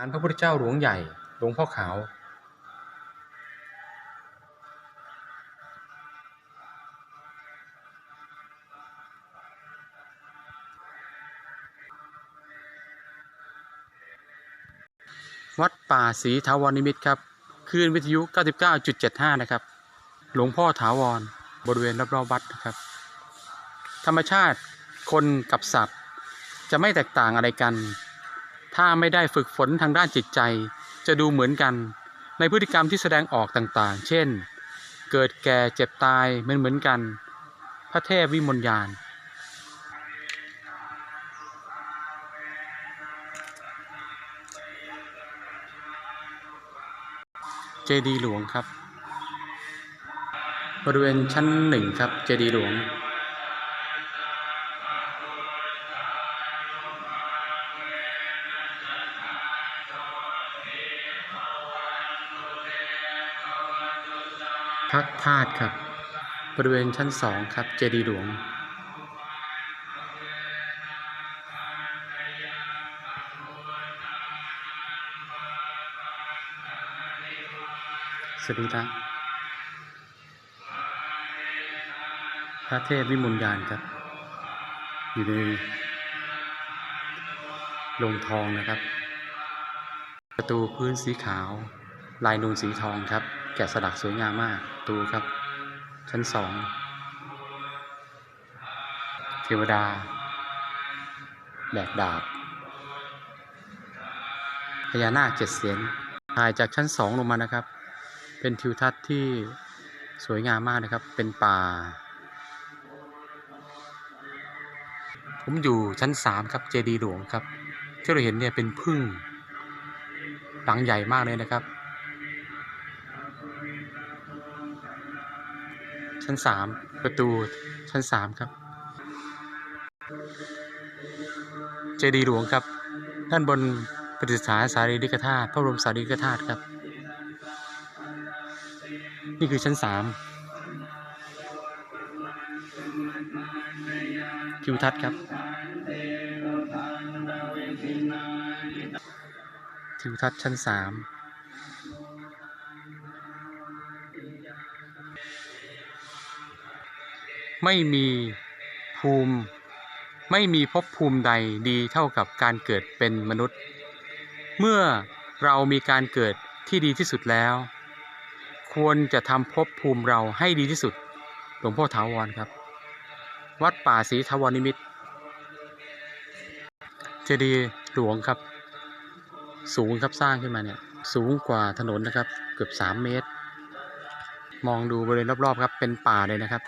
าลพระพุทธเจ้าหลวงใหญ่หลวงพ่อขาว วัดป่าศรีถาวรนิมิตครับคลื่นวิทยุ 99.75 นะครับ หลวงพ่อถาวร บริเวณรอบๆวัดนะครับ ธรรมชาติคนกับสัตว์ จะไม่แตกต่างอะไรกัน ถ้าไม่ได้ฝึกฝนทางด้านจิตใจ จะดูเหมือนกัน ในพฤติกรรมที่แสดงออกต่างๆ เช่น เกิดแก่เจ็บตายเหมือนเหมือนกัน พระเทพวิมลยานเจดีหลวงครับ บริเวณชั้นหนึ่งครับ เจดีหลวง พระธาตุครับ บริเวณชั้นสองครับ เจดีย์หลวงสรีระพระเทพวิมลยานครับ อยู่ในโลงทองนะครับ ประตูพื้นสีขาว ลายนูนสีทองครับ แกะสลักสวยงามมากประตูครับ ชั้นสองเทวดา แบกดาบพญานาคเจ็ดเสียนถ่ายจากชั้นสองลงมานะครับ เป็นทิวทัศน์ที่สวยงามมากนะครับ เป็นป่า ผมอยู่ชั้นสามครับเจดีย์หลวงครับ ที่เราเห็นเนี่ยเป็นพึ่งหลังใหญ่มากเลยนะครับ ชั้นสามประตูชั้นสามครับ เจดีย์หลวงครับ ด้านบนประดิษฐานสารีริกธาตุพระบรมสารีริกธาตุครับ นี่คือชั้นสามทิวทัศน์ครับทิวทัศน์ชั้นสาม ไม่มีภูมิ ไม่มีภพภูมิใดดีเท่ากับการเกิดเป็นมนุษย์ เมื่อเรามีการเกิดที่ดีที่สุดแล้ว ควรจะทำภพภูมิเราให้ดีที่สุดหลวงพ่อถาวรครับ วัดป่าศรีถาวรนิมิตเจดีย์หลวงครับ สูงครับสร้างขึ้นมาเนี่ยสูงกว่าถนนนะครับ เกือบ 3 เมตร มองดูบริเวณรอบๆครับเป็นป่าเลยนะครับ